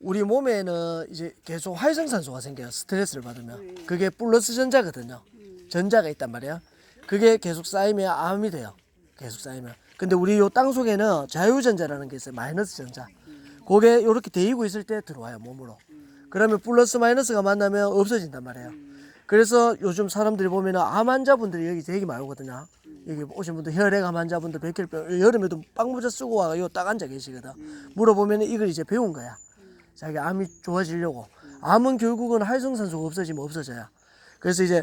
우리 몸에는 이제 계속 활성산소가 생겨요. 스트레스를 받으면. 그게 플러스 전자거든요. 전자가 있단 말이야. 그게 계속 쌓이면 암이 돼요. 계속 쌓이면. 근데 우리 요 땅 속에는 자유전자라는 게 있어요. 마이너스 전자. 그게 이렇게 데이고 있을 때 들어와요, 몸으로. 그러면 플러스 마이너스가 만나면 없어진단 말이에요. 그래서 요즘 사람들이 보면은 암 환자분들이 여기 되게 많이 오거든요. 여기 오신 분들 혈액암 환자분들 백혈병 여름에도 빵 모자 쓰고 와요 딱 앉아 계시거든. 물어보면은 이걸 이제 배운 거야. 자기 암이 좋아지려고. 암은 결국은 활성산소가 없어지면 없어져요. 그래서 이제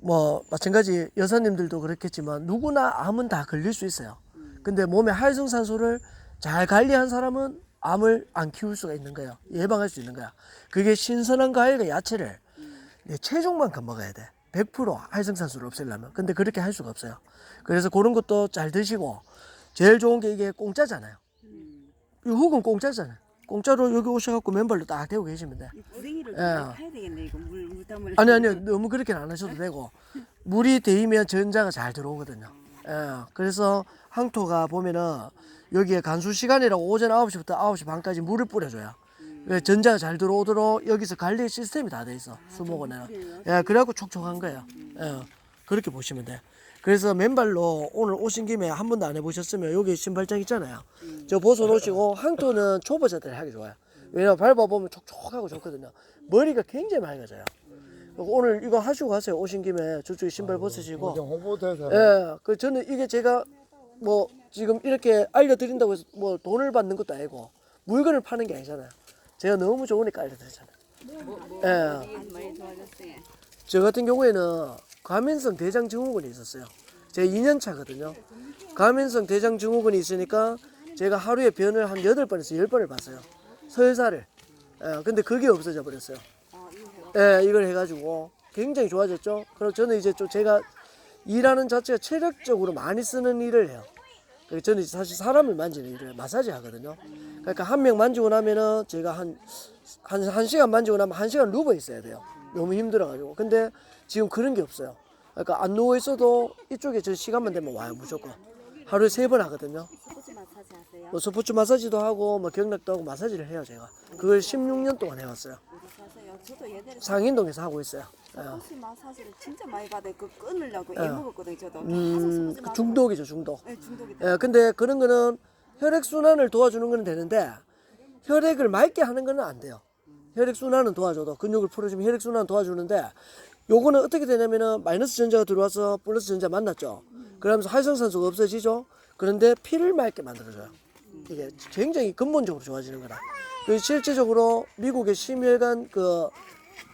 뭐 마찬가지 여사님들도 그렇겠지만 누구나 암은 다 걸릴 수 있어요. 근데 몸에 활성산소를 잘 관리한 사람은 암을 안 키울 수가 있는 거예요. 예방할 수 있는 거야. 그게 신선한 과일과 야채를 내 체중만큼 먹어야 돼. 100% 활성산소를 없애려면. 근데 그렇게 할 수가 없어요. 그래서 그런 것도 잘 드시고 제일 좋은 게 이게 공짜잖아요. 이 흙은 공짜잖아요. 공짜로 여기 오셔갖고 맨발로 딱 대고 계시면 돼. 구덩이를 예. 좀 파야 되겠네 이거 물, 물 담을 아니 아니요 너무 그렇게는 안 하셔도 되고 물이 데이면 전자가 잘 들어오거든요. 예, 그래서 항토가 보면은 여기에 간수 시간이라고 오전 9시부터 9시 반까지 물을 뿌려줘요. 그래서 전자가 잘 들어오도록 여기서 관리 시스템이 다 돼 있어 수목원에는. 예, 그래갖고 촉촉한 거예요. 예, 그렇게 보시면 돼. 그래서 맨발로 오늘 오신 김에 한 번도 안 해보셨으면 여기 신발장 있잖아요. 저 벗어놓으시고 항토는 초보자들이 하기 좋아요. 왜냐면 밟아보면 촉촉하고 좋거든요. 머리가 굉장히 맑아져요. 오늘 이거 하시고 가세요. 오신 김에 저쪽에 신발 벗으시고. 좀 홍보대사. 예, 그 저는 이게 제가 뭐 지금 이렇게 알려드린다고 해서 뭐 돈을 받는 것도 아니고 물건을 파는 게 아니잖아요. 제가 너무 좋으니까 알려드리잖아요. 예, 많이 좋아졌어요 저 같은 경우에는 가면성 대장 증후군이 있었어요. 제가 2년 차거든요. 가면성 대장 증후군이 있으니까 제가 하루에 변을 한 8번에서 10번을 봤어요. 설사를. 예, 근데 그게 없어져 버렸어요. 예, 이걸 해가지고 굉장히 좋아졌죠. 그리고 저는 이제 좀 제가 일하는 자체가 체력적으로 많이 쓰는 일을 해요. 저는 사실 사람을 만지는 일을 마사지 하거든요. 그러니까 한 명 만지고 나면은 제가 한, 한, 한 시간 만지고 나면 한 시간 누워 있어야 돼요. 너무 힘들어가지고. 근데 지금 그런 게 없어요. 그러니까 안 누워 있어도 이쪽에 저 시간만 되면 와요, 무조건. 하루에 세 번 하거든요. 스포츠 마사지 하세요? 뭐 스포츠 마사지도 하고, 뭐 경락도 하고 마사지를 해요, 제가. 그걸 16년 동안 해왔어요. 어디? 저도 상인동에서 하고 있어요. 예. 스포츠 마사지를 진짜 많이 받아요 그 끊으려고 예. 애 먹었거든요 저도 계속 음, 스포츠 그 마사지 중독이죠, 중독. 네, 중독이 예, 근데 그런 거는 혈액 순환을 도와주는 거는 되는데 혈액을 맑게 하는 거는 안 돼요. 혈액 순환은 도와줘도 근육을 풀어주면 혈액 순환 도와주는데 요거는 어떻게 되냐면은 마이너스 전자가 들어와서 플러스 전자 만났죠. 그러면서 활성산소가 없어지죠. 그런데 피를 맑게 만들어줘요. 이게 굉장히 근본적으로 좋아지는 거라. 그 실제적으로 미국의 심혈관 그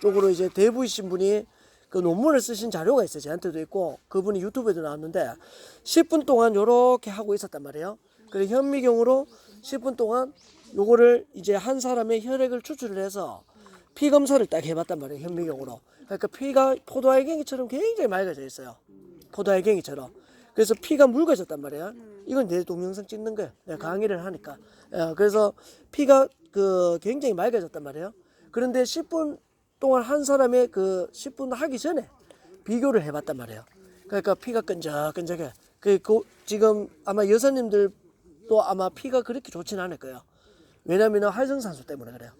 쪽으로 이제 대부이신 분이 그 논문을 쓰신 자료가 있어요. 저한테도 있고 그분이 유튜브에도 나왔는데 10분 동안 요렇게 하고 있었단 말이에요. 그래 현미경으로 10분 동안 요거를 이제 한 사람의 혈액을 추출을 해서 피 검사를 딱 해봤단 말이에요. 현미경으로. 그러니까 피가 포도알갱이처럼 굉장히 맑아져 있어요. 포도알갱이처럼. 그래서 피가 묽어졌단 말이에요. 이건 내 동영상 찍는 거예요. 내가 강의를 하니까. 예, 그래서 피가 그 굉장히 맑아졌단 말이에요. 그런데 10분 동안 한 사람의 그 10분 하기 전에 비교를 해봤단 말이에요. 그러니까 피가 끈적끈적해. 그, 그 지금 아마 여사님들도 아마 피가 그렇게 좋진 않을 거예요. 왜냐면은 활성산소 때문에 그래요.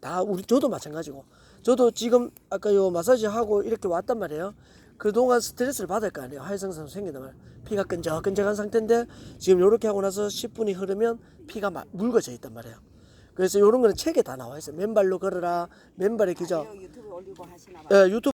다 우리 저도 마찬가지고. 저도 지금 아까 요 마사지 하고 이렇게 왔단 말이에요. 그동안 스트레스를 받을 거 아니에요. 활성산소 생기다 말. 피가 끈적끈적한 상태인데 지금 요렇게 하고 나서 10분이 흐르면 피가 막 묽어져 있단 말이에요. 그래서 요런 거는 책에 다 나와 있어요. 맨발로 걸어라. 맨발의 기적. 유튜브 올리고 하시나 봐요 예, 유튜브